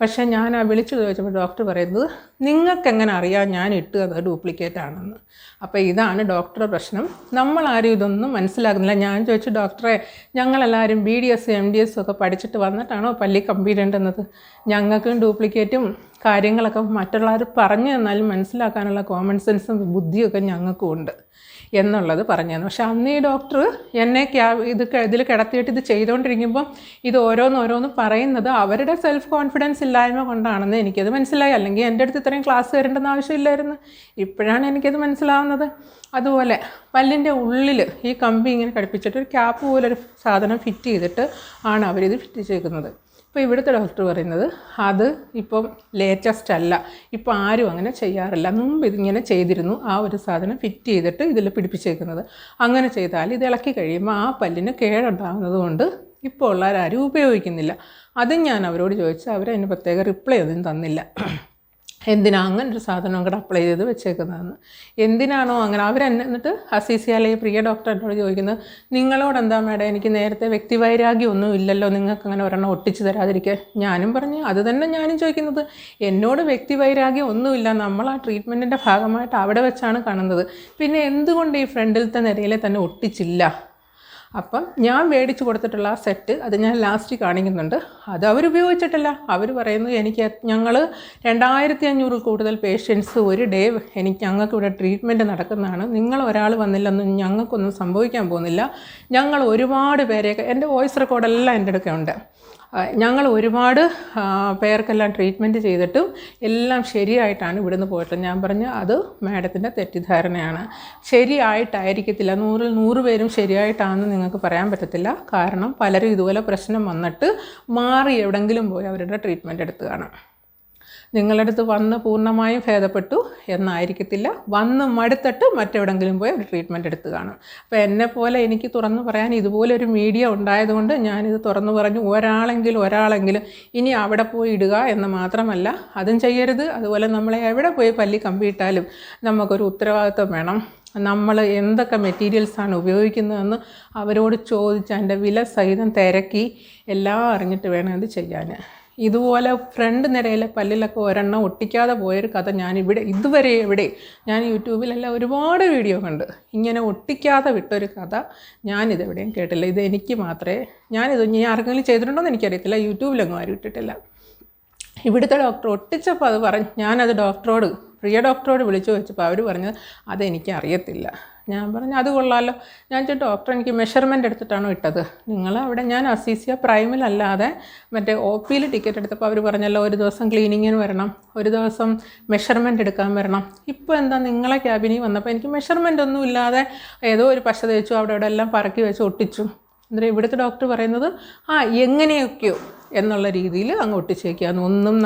S1: പക്ഷേ ഞാൻ ആ വിളിച്ചു ചോദിച്ചപ്പോൾ ഡോക്ടർ പറയുന്നത് നിങ്ങൾക്കെങ്ങനെ അറിയാം ഞാൻ ഇട്ട് അത് ഡ്യൂപ്ലിക്കേറ്റ് ആണെന്ന്? അപ്പോൾ ഇതാണ് ഡോക്ടറുടെ പ്രശ്നം. നമ്മളാരും ഇതൊന്നും മനസ്സിലാകുന്നില്ല ഞാൻ ചോദിച്ചു ഡോക്ടറെ ഞങ്ങളെല്ലാവരും B D S M D S ഒക്കെ പഠിച്ചിട്ട് വന്നിട്ടാണോ പല്ലി കമ്പിയിടേണ്ടുന്നത് ഞങ്ങൾക്കും ഡ്യൂപ്ലിക്കേറ്റും കാര്യങ്ങളൊക്കെ മറ്റുള്ളവർ പറഞ്ഞു തന്നാലും മനസ്സിലാക്കാനുള്ള കോമൺ സെൻസും ബുദ്ധിയൊക്കെ ഞങ്ങൾക്കും ഉണ്ട്. എന്നുള്ളത് പറഞ്ഞു പക്ഷേ അന്ന് ഈ ഡോക്ടർ എന്നെ ഇത് ഇതിൽ കിടത്തിയിട്ട് ഇത് ചെയ്തുകൊണ്ടിരിക്കുമ്പം ഇത് ഓരോന്ന് ഓരോന്ന് പറയുന്നത് അവരുടെ സെൽഫ് കോൺഫിഡൻസ് ഇല്ലായ്മ കൊണ്ടാണെന്ന് എനിക്കത് മനസ്സിലായി. അല്ലെങ്കിൽ എന്റെ അടുത്ത് ഇത്രയും ക്ലാസ് വരേണ്ടെന്ന് ആവശ്യമില്ലായിരുന്നു. ഇപ്പോഴാണ് എനിക്കത് മനസ്സിലാവുന്നത്. അതുപോലെ പല്ലിന്റെ ഉള്ളിൽ ഈ കമ്പി ഇങ്ങനെ കടിപ്പിച്ചിട്ട് ഒരു ക്യാപ്പ് പോലൊരു സാധനം ഫിറ്റ് ചെയ്തിട്ട് ആണ് അവരിത് ഫിറ്റ് ചെയ്ക്കുന്നത് ഇപ്പോൾ ഇവിടുത്തെ ഡോക്ടർ പറയുന്നത് അത് ഇപ്പം ലേറ്റസ്റ്റ് അല്ല. ഇപ്പോൾ ആരും അങ്ങനെ ചെയ്യാറില്ല. മുമ്പ് ഇതിങ്ങനെ ചെയ്തിരുന്നു. ആ ഒരു സാധനം ഫിറ്റ് ചെയ്തിട്ട് ഇതിൽ പിടിപ്പിച്ചേക്കുന്നത്. അങ്ങനെ ചെയ്താൽ ഇത് ഇളക്കി കഴിയുമ്പോൾ ആ പല്ലിന് കേടുണ്ടാകുന്നത് കൊണ്ട് ഇപ്പോൾ ഉള്ളവരാരും ഉപയോഗിക്കുന്നില്ല. അതും ഞാൻ അവരോട് ചോദിച്ചു അവരതിന് പ്രത്യേക റിപ്ലൈ ഒന്നും തന്നില്ല. എന്തിനാ അങ്ങനെ ഒരു സാധനം കൂടെ അപ്ലൈ ചെയ്ത് വെച്ചേക്കുന്നതെന്ന്? എന്തിനാണോ അങ്ങനെ? അവർ എന്നിട്ട് അസീസി അല്ലെങ്കിൽ പ്രിയ ഡോക്ടർ എന്നോട് ചോദിക്കുന്നത് നിങ്ങളോട് എന്താ മേഡം? എനിക്ക് നേരത്തെ വ്യക്തിവൈരാഗ്യം ഒന്നും ഇല്ലല്ലോ. നിങ്ങൾക്ക് അങ്ങനെ ഒരെണ്ണം ഒട്ടിച്ച് തരാതിരിക്കാൻ. ഞാനും പറഞ്ഞു അത് തന്നെ ഞാനും ചോദിക്കുന്നത്. എന്നോട് വ്യക്തിവൈരാഗ്യം ഒന്നുമില്ല നമ്മൾ ആ ട്രീറ്റ്മെന്റിന്റെ ഭാഗമായിട്ട് അവിടെ വെച്ചാണ് കാണുന്നത്. പിന്നെ എന്തുകൊണ്ട് ഈ ഫ്രണ്ടിലത്തെ നിരയിലെ തന്നെ ഒട്ടിച്ചില്ല? അപ്പം ഞാൻ മേടിച്ച് കൊടുത്തിട്ടുള്ള ആ സെറ്റ് അത് ഞാൻ ലാസ്റ്റ് കാണിക്കുന്നുണ്ട്. അത് അവർ ഉപയോഗിച്ചിട്ടില്ല. അവർ പറയുന്നത് എനിക്ക് ഞങ്ങൾ രണ്ടായിരത്തി അഞ്ഞൂറിൽ കൂടുതൽ പേഷ്യൻസ് ഒരു ഡേ എനിക്ക് ഞങ്ങൾക്ക് ഇവിടെ ട്രീറ്റ്മെന്റ് നടക്കുന്നതാണ്. നിങ്ങൾ ഒരാൾ വന്നില്ലെന്നും ഞങ്ങൾക്കൊന്നും സംഭവിക്കാൻ പോകുന്നില്ല. ഞങ്ങൾ ഒരുപാട് പേരെയൊക്കെ എന്റെ വോയിസ് റെക്കോർഡെല്ലാം എന്റെ അടുക്കുണ്ട് ഞങ്ങൾ ഒരുപാട് പേർക്കെല്ലാം ട്രീറ്റ്മെന്റ് ചെയ്തിട്ടും എല്ലാം ശരിയായിട്ടാണ് ഇവിടുന്ന് പോയിട്ട് ഞാൻ പറഞ്ഞു അത് മാഡത്തിന്റെ തെറ്റിദ്ധാരണയാണ്. ശരിയായിട്ടായിരിക്കത്തില്ല. നൂറിൽ നൂറ് പേരും ശരിയായിട്ടാണെന്ന് നിങ്ങൾക്ക് പറയാൻ പറ്റത്തില്ല. കാരണം പലരും ഇതുപോലെ പ്രശ്നം വന്നിട്ട് മാറി എവിടെങ്കിലും പോയി അവരുടെ ട്രീറ്റ്മെന്റ് എടുത്ത് കാണാം. നിങ്ങളുടെ അടുത്ത് വന്ന് പൂർണമായും ഭേദപ്പെട്ടു എന്നായിരിക്കത്തില്ല. വന്ന് മടുത്തിട്ട് മറ്റെവിടെങ്കിലും പോയി ഒരു ട്രീറ്റ്മെന്റ് എടുത്ത് കാണും. അപ്പോൾ എന്നെ പോലെ എനിക്ക് തുറന്നു പറയാൻ ഇതുപോലെ ഒരു മീഡിയ ഉണ്ടായതുകൊണ്ട് ഞാനിത് തുറന്നു പറഞ്ഞു. ഒരാളെങ്കിലും ഒരാളെങ്കിലും ഇനി അവിടെ പോയി ഇടുക എന്ന് മാത്രമല്ല അതും ചെയ്യരുത്. അതുപോലെ നമ്മളെ എവിടെ പോയി പല്ലി കമ്പിയിട്ടാലും നമുക്കൊരു ഉത്തരവാദിത്വം വേണം. നമ്മൾ എന്തൊക്കെ മെറ്റീരിയൽസാണ് ഉപയോഗിക്കുന്നതെന്ന് അവരോട് ചോദിച്ച് അതിന്റെ വില സഹിതം തിരക്കി എല്ലാം അറിഞ്ഞിട്ട് വേണം ഇത് ചെയ്യാൻ. ഇതുപോലെ ഫ്രണ്ട് നിരയിലെ പല്ലിലൊക്കെ ഒരെണ്ണം ഒട്ടിക്കാതെ പോയൊരു കഥ ഞാൻ ഇവിടെ ഇതുവരെ എവിടെ ഞാൻ യൂട്യൂബിലെല്ലാം ഒരുപാട് വീഡിയോ കണ്ട്. ഇങ്ങനെ ഒട്ടിക്കാതെ വിട്ടൊരു കഥ ഞാനിതെവിടെയും കേട്ടില്ല. ഇത് എനിക്ക് മാത്രമേ ഞാനിത് ഇനി ആർക്കെങ്കിലും ചെയ്തിട്ടുണ്ടോ എന്ന് എനിക്കറിയത്തില്ല. യൂട്യൂബിലൊന്നും ആരും ഇട്ടിട്ടില്ല. ഇവിടുത്തെ ഡോക്ടർ ഒട്ടിച്ചപ്പോൾ അത് പറഞ്ഞു ഞാനത് ഡോക്ടറോട് പ്രിയ ഡോക്ടറോട് വിളിച്ചു വെച്ചപ്പോൾ അവർ പറഞ്ഞത് അതെനിക്ക് അറിയത്തില്ല ഞാൻ പറഞ്ഞു അത് കൊള്ളാമല്ലോ ഞാൻ ഡോക്ടർ എനിക്ക് മെഷർമെന്റ് എടുത്തിട്ടാണോ ഇട്ടത്? നിങ്ങൾ അവിടെ ഞാൻ അസീസിയ പ്രൈമിലല്ലാതെ മറ്റേ ഒ പിയിൽ ടിക്കറ്റ് എടുത്തപ്പോൾ അവർ പറഞ്ഞല്ലോ ഒരു ദിവസം ക്ലീനിങ്ങിന് വരണം ഒരു ദിവസം മെഷർമെന്റ് എടുക്കാൻ വരണം. ഇപ്പോൾ എന്താ നിങ്ങളെ ക്യാബിനിൽ വന്നപ്പോൾ എനിക്ക് മെഷർമെന്റ് ഒന്നും ഇല്ലാതെ ഏതോ ഒരു പശ തേച്ചു അവിടെ എല്ലാം പറക്കി വെച്ച് ഒട്ടിച്ചു. എന്നിട്ട് ഇവിടുത്തെ ഡോക്ടർ പറയുന്നത് ആ എങ്ങനെയൊക്കെയോ. എന്നുള്ള രീതിയിൽ അങ്ങ് ഒട്ടിച്ചേക്കാന്ന് ഒന്നും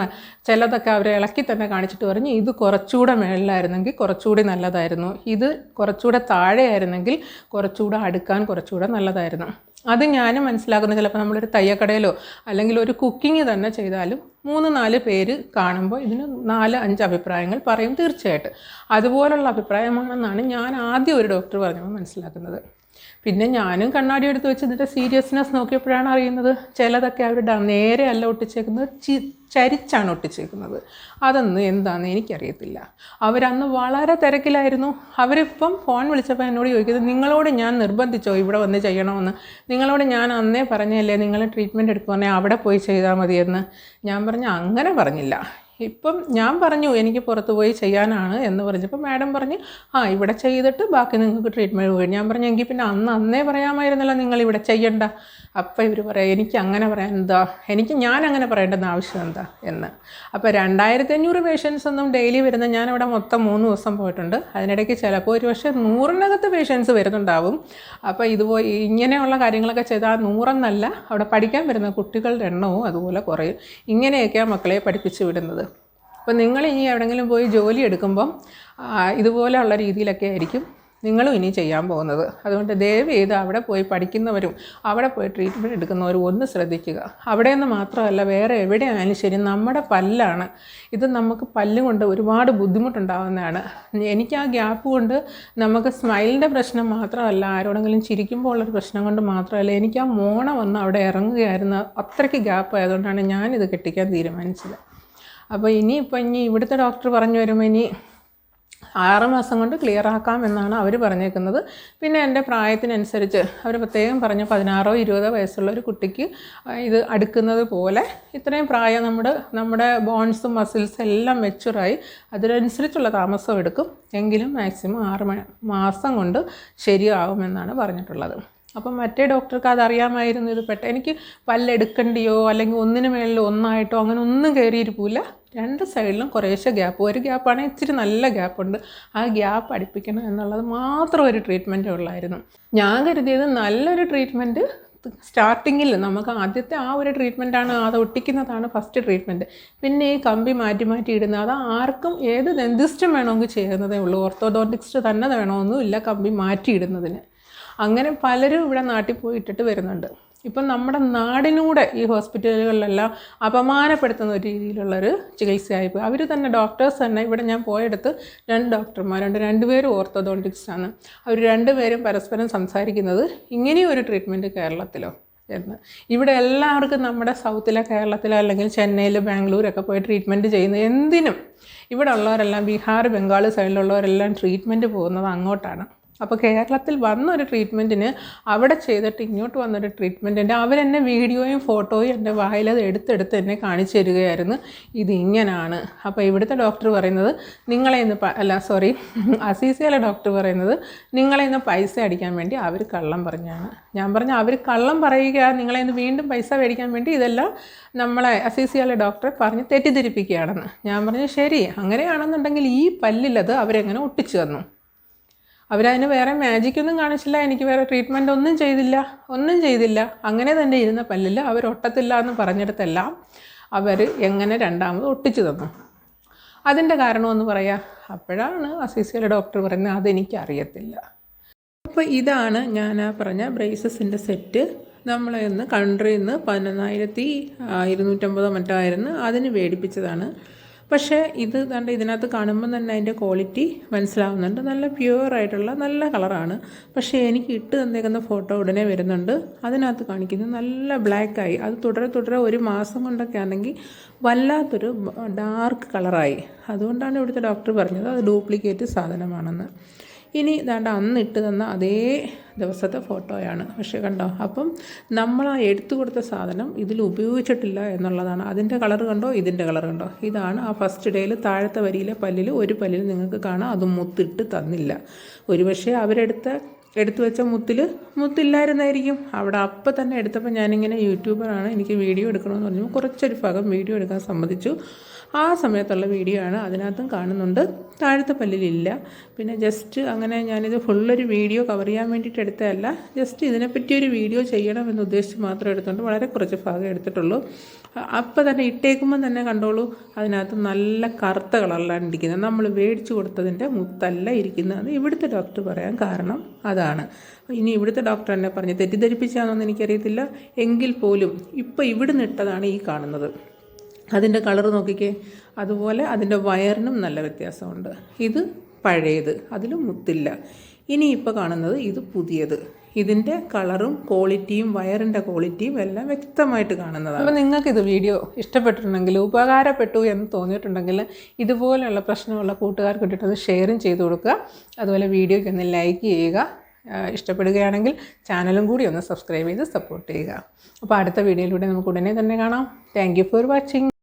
S1: ചിലതൊക്കെ അവരെ ഇളക്കി തന്നെ കാണിച്ചിട്ട് പറഞ്ഞ് ഇത് കുറച്ചുകൂടെ മേളിലായിരുന്നെങ്കിൽ കുറച്ചുകൂടി നല്ലതായിരുന്നു. ഇത് കുറച്ചുകൂടെ താഴെയായിരുന്നെങ്കിൽ കുറച്ചുകൂടെ അടുക്കാൻ കുറച്ചുകൂടെ നല്ലതായിരുന്നു. അത് ഞാനും മനസ്സിലാക്കുന്നത് ചിലപ്പോൾ നമ്മളൊരു തയ്യക്കടയിലോ അല്ലെങ്കിൽ ഒരു കുക്കിംഗ് തന്നെ ചെയ്താലും മൂന്ന് നാല് പേര് കാണുമ്പോൾ ഇതിന് നാല് അഞ്ച് അഭിപ്രായങ്ങൾ പറയും തീർച്ചയായിട്ടും. അതുപോലുള്ള അഭിപ്രായമാണെന്നാണ് ഞാൻ ആദ്യം ഒരു ഡോക്ടർ പറഞ്ഞപ്പോൾ മനസ്സിലാക്കുന്നത്. പിന്നെ ഞാനും കണ്ണാടി എടുത്ത് വെച്ച് ഇതിന്റെ സീരിയസ്നെസ് നോക്കിയപ്പോഴാണ് അറിയുന്നത്. ചിലതൊക്കെ അവർ നേരെ അല്ല ഒട്ടിച്ചേക്കുന്നത്. ചി ചരിച്ചാണ് ഒട്ടിച്ചേക്കുന്നത്. അതൊന്നും എന്താണെന്ന് എനിക്കറിയത്തില്ല. അവരന്ന് വളരെ തിരക്കിലായിരുന്നു. അവരിപ്പം ഫോൺ വിളിച്ചപ്പോൾ എന്നോട് ചോദിക്കുന്നത് നിങ്ങളോട് ഞാൻ നിർബന്ധിച്ചോ ഇവിടെ വന്ന് ചെയ്യണമെന്ന്? നിങ്ങളോട് ഞാൻ അന്നേ പറഞ്ഞല്ലേ നിങ്ങൾ ട്രീറ്റ്മെന്റ് എടുക്കുവാണെങ്കിൽ അവിടെ പോയി ചെയ്താൽ മതിയെന്ന്? ഞാൻ പറഞ്ഞ അങ്ങനെ പറഞ്ഞില്ല. ഇപ്പം ഞാൻ പറഞ്ഞു എനിക്ക് പുറത്ത് പോയി ചെയ്യാനാണ് എന്ന് പറഞ്ഞപ്പോൾ മാഡം പറഞ്ഞു ആ ഇവിടെ ചെയ്തിട്ട് ബാക്കി നിങ്ങൾക്ക് ട്രീറ്റ്മെന്റ് പോയി. ഞാൻ പറഞ്ഞു എങ്കിൽ പിന്നെ അന്ന് അന്നേ പറയാമായിരുന്നല്ലോ നിങ്ങൾ ഇവിടെ ചെയ്യണ്ട. അപ്പോൾ ഇവർ പറയാം എനിക്ക് അങ്ങനെ പറയാൻ എന്താ? എനിക്ക് ഞാൻ അങ്ങനെ പറയേണ്ടെന്ന് ആവശ്യം എന്താ? എന്ന്. അപ്പോൾ രണ്ടായിരത്തി അഞ്ഞൂറ് പേഷ്യൻസ് ഒന്നും ഡെയിലി വരുന്ന ഞാനിവിടെ മൊത്തം മൂന്ന് ദിവസം പോയിട്ടുണ്ട്. അതിനിടയ്ക്ക് ചിലപ്പോൾ ഒരു പക്ഷേ നൂറിനകത്ത് പേഷ്യൻസ് വരുന്നുണ്ടാവും. അപ്പോൾ ഇതുപോലെ ഇങ്ങനെയുള്ള കാര്യങ്ങളൊക്കെ ചെയ്താൽ നൂറെന്നല്ല അവിടെ പഠിക്കാൻ വരുന്ന കുട്ടികളുടെ എണ്ണവും അതുപോലെ കുറയും. ഇങ്ങനെയൊക്കെയാണ് മക്കളെ പഠിപ്പിച്ചു വിടുന്നത്. അപ്പോൾ നിങ്ങൾ ഇനി എവിടെയെങ്കിലും പോയി ജോലി എടുക്കുമ്പം ഇതുപോലെയുള്ള രീതിയിലൊക്കെ ആയിരിക്കും നിങ്ങളും ഇനി ചെയ്യാൻ പോകുന്നത്. അതുകൊണ്ട് ദയവ് ചെയ്ത് അവിടെ പോയി പഠിക്കുന്നവരും അവിടെ പോയി ട്രീറ്റ്മെന്റ് എടുക്കുന്നവരും ഒന്ന് ശ്രദ്ധിക്കുക. അവിടെ നിന്ന് മാത്രമല്ല വേറെ എവിടെയായാലും ശരി നമ്മുടെ പല്ലാണ്. ഇത് നമുക്ക് പല്ല് കൊണ്ട് ഒരുപാട് ബുദ്ധിമുട്ടുണ്ടാകുന്നതാണ് എനിക്ക് ആ ഗ്യാപ്പ് കൊണ്ട് നമുക്ക് സ്മൈലിന്റെ പ്രശ്നം മാത്രമല്ല ആരോടെങ്കിലും ചിരിക്കുമ്പോൾ ഉള്ളൊരു പ്രശ്നം കൊണ്ട് മാത്രമല്ല എനിക്ക് ആ മോണ വന്ന് അവിടെ ഇറങ്ങുകയായിരുന്നു. അത്രയ്ക്ക് ഗ്യാപ്പ് ആയതുകൊണ്ടാണ് ഞാനിത് കെട്ടിക്കാൻ തീരുമാനിച്ചത്. അപ്പോൾ ഇനി ഇപ്പം ഇനി ഇവിടുത്തെ ഡോക്ടർ പറഞ്ഞു വരുമ്പോൾ ഇനി ആറ് മാസം കൊണ്ട് ക്ലിയർ ആക്കാം എന്നാണ് അവർ പറഞ്ഞേക്കുന്നത്. പിന്നെ എന്റെ പ്രായത്തിനനുസരിച്ച് അവർ പ്രത്യേകം പറഞ്ഞ് പതിനാറോ ഇരുപതോ വയസ്സുള്ള ഒരു കുട്ടിക്ക് ഇത് അടുക്കുന്നത് പോലെ ഇത്രയും പ്രായം നമ്മുടെ നമ്മുടെ ബോൺസും മസിൽസും എല്ലാം മെച്ചുറായി അതിനനുസരിച്ചുള്ള താമസം എടുക്കും. എങ്കിലും മാക്സിമം ആറ് മാസം കൊണ്ട് ശരിയാവുമെന്നാണ് പറഞ്ഞിട്ടുള്ളത്. അപ്പം മറ്റേ ഡോക്ടർക്ക് അതറിയാമായിരുന്നു ഇത് പെട്ട. എനിക്ക് പല്ലെടുക്കണ്ടിയോ അല്ലെങ്കിൽ ഒന്നിന് മേളിൽ ഒന്നായിട്ടോ അങ്ങനെ ഒന്നും കയറിയിരിക്കില്ല രണ്ട് സൈഡിലും കുറേശ്ശെ ഗ്യാപ്പ്. ഒരു ഗ്യാപ്പാണെങ്കിൽ ഇച്ചിരി നല്ല ഗ്യാപ്പുണ്ട്. ആ ഗ്യാപ്പ് അടുപ്പിക്കണം എന്നുള്ളത് മാത്രം ഒരു ട്രീറ്റ്മെന്റേ ഉള്ളായിരുന്നു. ഞാൻ കരുതിയത് നല്ലൊരു ട്രീറ്റ്മെന്റ് സ്റ്റാർട്ടിങ്ങിൽ നമുക്ക് ആദ്യത്തെ ആ ഒരു ട്രീറ്റ്മെന്റാണ് അത് ഒട്ടിക്കുന്നതാണ് ഫസ്റ്റ് ട്രീറ്റ്മെന്റ്. പിന്നെ ഈ കമ്പി മാറ്റി മാറ്റി ഇടുന്ന അത് ആർക്കും ഏത് ദന്തിസ്റ്റും വേണമെങ്കിൽ ചെയ്യുന്നതേ ഉള്ളൂ. ഓർത്തോഡോണ്ടിക്സ്റ്റ് തന്നെ വേണമെന്നും ഇല്ല കമ്പി മാറ്റി ഇടുന്നതിന്. അങ്ങനെ പലരും ഇവിടെ നാട്ടിൽ പോയി ഇട്ടിട്ട് വരുന്നുണ്ട്. ഇപ്പം നമ്മുടെ നാടിനൂടെ ഈ ഹോസ്പിറ്റലുകളിലെല്ലാം അപമാനപ്പെടുത്തുന്ന ഒരു രീതിയിലുള്ളൊരു ചികിത്സയായിപ്പോയി. അവർ തന്നെ ഡോക്ടേഴ്സ് തന്നെ ഇവിടെ ഞാൻ പോയെടുത്ത് രണ്ട് ഡോക്ടർമാരുണ്ട് രണ്ടുപേരും ഓർത്തോഡോണ്ടിക്സ് ആണ്. അവർ രണ്ടുപേരും പരസ്പരം സംസാരിക്കുന്നത് ഇങ്ങനെയൊരു ട്രീറ്റ്മെന്റ് കേരളത്തിലോ എന്ന്. ഇവിടെ എല്ലാവർക്കും നമ്മുടെ സൗത്തിലെ കേരളത്തിലോ അല്ലെങ്കിൽ ചെന്നൈയിൽ ബാംഗ്ലൂരൊക്കെ പോയി ട്രീറ്റ്മെന്റ് ചെയ്യുന്നത് എന്തിനും. ഇവിടെ ഉള്ളവരെല്ലാം ബീഹാർ ബംഗാൾ സൈഡിലുള്ളവരെല്ലാം ട്രീറ്റ്മെന്റ് പോകുന്നത് അങ്ങോട്ടാണ്. അപ്പോൾ കേരളത്തിൽ വന്നൊരു ട്രീറ്റ്മെന്റിന് അവിടെ ചെയ്തിട്ട് ഇങ്ങോട്ട് വന്നൊരു ട്രീറ്റ്മെന്റിന്റെ അവരെന്നെ വീഡിയോയും ഫോട്ടോയും എന്റെ വായിൽ അത് എടുത്തെടുത്ത് എന്നെ കാണിച്ചു തരികയായിരുന്നു. ഇതിങ്ങനാണ്. അപ്പോൾ ഇവിടുത്തെ ഡോക്ടർ പറയുന്നത് നിങ്ങളെ ഇന്ന് അല്ല സോറി അസീസിയയിലെ ഡോക്ടർ പറയുന്നത് നിങ്ങളെ ഇന്ന് പൈസ അടിക്കാൻ വേണ്ടി അവർ കള്ളം പറഞ്ഞാണ്. ഞാൻ പറഞ്ഞു അവർ കള്ളം പറയുക നിങ്ങളെ ഇന്ന് വീണ്ടും പൈസ മേടിക്കാൻ വേണ്ടി ഇതെല്ലാം നമ്മളെ അസീസിയയിലെ ഡോക്ടറെ പറഞ്ഞ് തെറ്റിദ്ധരിപ്പിക്കുകയാണെന്ന്. ഞാൻ പറഞ്ഞു ശരി അങ്ങനെയാണെന്നുണ്ടെങ്കിൽ ഈ പല്ലിലത് അവരെങ്ങനെ ഒട്ടിച്ചു തന്നു? അവരതിന് വേറെ മാജിക്കൊന്നും കാണിച്ചില്ല എനിക്ക് വേറെ ട്രീറ്റ്മെന്റ് ഒന്നും ചെയ്തില്ല ഒന്നും ചെയ്തില്ല. അങ്ങനെ തന്നെ ഇരുന്ന പല്ലിൽ അവർ ഒട്ടത്തില്ല എന്ന് പറഞ്ഞിടത്തെല്ലാം അവർ എങ്ങനെ രണ്ടാമത് ഒട്ടിച്ചു തന്നു. അതിന്റെ കാരണമെന്ന് പറയാം അപ്പോഴാണ് അസീസിയയിലെ ഡോക്ടർ പറയുന്നത് അതെനിക്ക് അറിയത്തില്ല അപ്പോൾ ഇതാണ് ഞാൻ പറഞ്ഞ ബ്രേസസിന്റെ സെറ്റ് നമ്മളെ ഇന്ന് കൺട്രിയിൽ നിന്ന് പതിനൊന്നായിരത്തി ഇരുന്നൂറ്റമ്പതോ മറ്റോ ആയിരുന്നു അതിന് മേടിപ്പിച്ചതാണ് പക്ഷേ ഇത് കണ്ട് ഇതിനകത്ത് കാണുമ്പോൾ തന്നെ അതിന്റെ ക്വാളിറ്റി മനസ്സിലാവുന്നുണ്ട്. നല്ല പ്യുവർ ആയിട്ടുള്ള നല്ല കളറാണ് പക്ഷേ എനിക്ക് ഇട്ട് തന്നേക്കുന്ന ഫോട്ടോ ഉടനെ വരുന്നുണ്ട്. അതിനകത്ത് കാണിക്കുന്നത് നല്ല ബ്ലാക്കായി അത് തുടരെ തുടരെ ഒരു മാസം കൊണ്ടൊക്കെ ആണെങ്കിൽ വല്ലാത്തൊരു ഡാർക്ക് കളറായി അതുകൊണ്ടാണ് ഇവിടുത്തെ ഡോക്ടർ പറഞ്ഞത് അത് ഡ്യൂപ്ലിക്കേറ്റ് സാധനമാണെന്ന്. ഇനി ഇതാണ്ട് അന്ന് ഇട്ട് തന്ന അതേ ദിവസത്തെ ഫോട്ടോയാണ്. പക്ഷേ കണ്ടോ അപ്പം നമ്മൾ ആ എടുത്തു കൊടുത്ത സാധനം ഇതിൽ ഉപയോഗിച്ചിട്ടില്ല എന്നുള്ളതാണ്. അതിന്റെ കളർ കണ്ടോ? ഇതിന്റെ കളർ കണ്ടോ? ഇതാണ് ആ ഫസ്റ്റ് ഡേയിൽ താഴത്തെ വരിയിലെ പല്ലിൽ ഒരു പല്ലിൽ നിങ്ങൾക്ക് കാണാം. അത് മുത്തിട്ട് തന്നില്ല. ഒരുപക്ഷെ അവരെടുത്ത എടുത്തു വെച്ച മുത്തിൽ മുത്തില്ലായിരുന്നായിരിക്കും. അവിടെ അപ്പം തന്നെ എടുത്തപ്പോൾ ഞാനിങ്ങനെ യൂട്യൂബറാണ് എനിക്ക് വീഡിയോ എടുക്കണമെന്ന് പറഞ്ഞു കുറച്ചൊരു ഭാഗം വീഡിയോ എടുക്കാൻ സമ്മതിച്ചു. ആ സമയത്തുള്ള വീഡിയോ ആണ് അതിനകത്തും കാണുന്നുണ്ട്. താഴത്തെ പല്ലിലില്ല. പിന്നെ ജസ്റ്റ് അങ്ങനെ ഞാനിത് ഫുള്ളൊരു വീഡിയോ കവർ ചെയ്യാൻ വേണ്ടിയിട്ട് എടുത്തതല്ല. ജസ്റ്റ് ഇതിനെപ്പറ്റി ഒരു വീഡിയോ ചെയ്യണം ചെയ്യണമെന്ന് ഉദ്ദേശിച്ച് മാത്രം എടുത്തുകൊണ്ട് വളരെ കുറച്ച് ഭാഗം എടുത്തിട്ടുള്ളൂ. അപ്പം തന്നെ ഇട്ടേക്കുമ്പം തന്നെ കണ്ടോളൂ അതിനകത്ത് നല്ല കറുത്ത കളറിലാണ് ഇരിക്കുന്നത്. നമ്മൾ മേടിച്ചു കൊടുത്തതിന്റെ മുത്തല്ല ഇരിക്കുന്നത് ഇവിടുത്തെ ഡോക്ടർ പറയാൻ കാരണം അതാണ്. ഇനി ഇവിടുത്തെ ഡോക്ടർ എന്നെ പറഞ്ഞ് തെറ്റിദ്ധരിപ്പിച്ചാണെന്ന് എനിക്കറിയത്തില്ല. എങ്കിൽ പോലും ഇപ്പോൾ ഇവിടുന്ന് ഇട്ടതാണ് ഈ കാണുന്നത്. അതിന്റെ കളർ നോക്കിക്കേ. അതുപോലെ അതിന്റെ വയറിനും നല്ല വ്യത്യാസമുണ്ട്. ഇത് പഴയത് അതിൽ മുത്തില്ല. ഇനി ഇപ്പോൾ കാണുന്നത് ഇത് പുതിയത്. ഇതിന്റെ കളറും ക്വാളിറ്റിയും വയറിന്റെ ക്വാളിറ്റിയും എല്ലാം വ്യക്തമായിട്ട് കാണുന്നതാണ്. അപ്പോൾ നിങ്ങൾക്ക് ഇത് വീഡിയോ ഇഷ്ടപ്പെട്ടിട്ടുണ്ടെങ്കിൽ ഉപകാരപ്പെട്ടു എന്ന് തോന്നിയിട്ടുണ്ടെങ്കിൽ ഇതുപോലെയുള്ള പ്രശ്നമുള്ള കൂട്ടുകാർക്ക് കിട്ടിയിട്ട് ഷെയറും ചെയ്തു കൊടുക്കുക. അതുപോലെ വീഡിയോയ്ക്ക് ഒന്ന് ലൈക്ക് ചെയ്യുക. ഇഷ്ടപ്പെടുകയാണെങ്കിൽ ചാനലും കൂടി ഒന്ന് സബ്സ്ക്രൈബ് ചെയ്ത് സപ്പോർട്ട് ചെയ്യുക. അപ്പോൾ അടുത്ത വീഡിയോയിലൂടെ നമുക്ക് ഉടനെ തന്നെ കാണാം. Thank for watching